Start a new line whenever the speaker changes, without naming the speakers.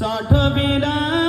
साठविला